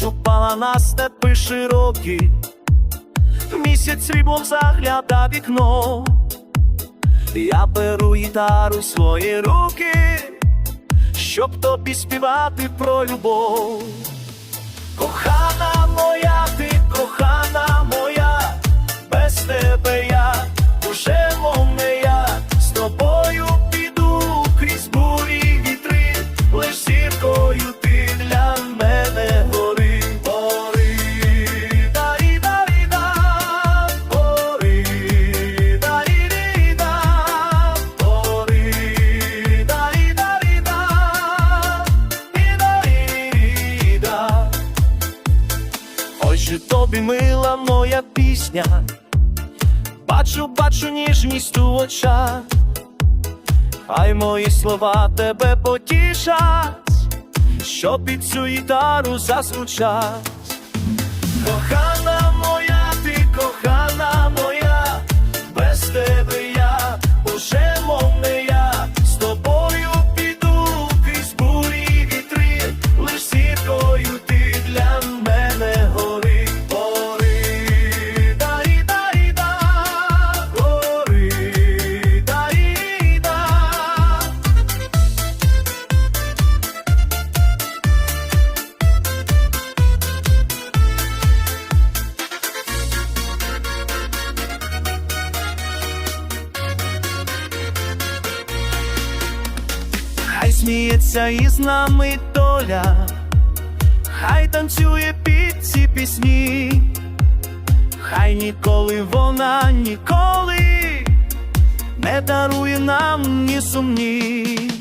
упала на степи широкі, місяць сріблом загляда вікно. Я беру гітару свої руки, щоб тобі співати про любов. Кохана моя, ти кохана моя, тобі мила моя пісня, бачу, бачу ніжність у очах, хай мої слова тебе потішать, що під цю гітару зазвучать. Сміється із нами доля, хай танцює під ці пісні, хай ніколи вона ніколи не дарує нам ні сумні. Кохана моя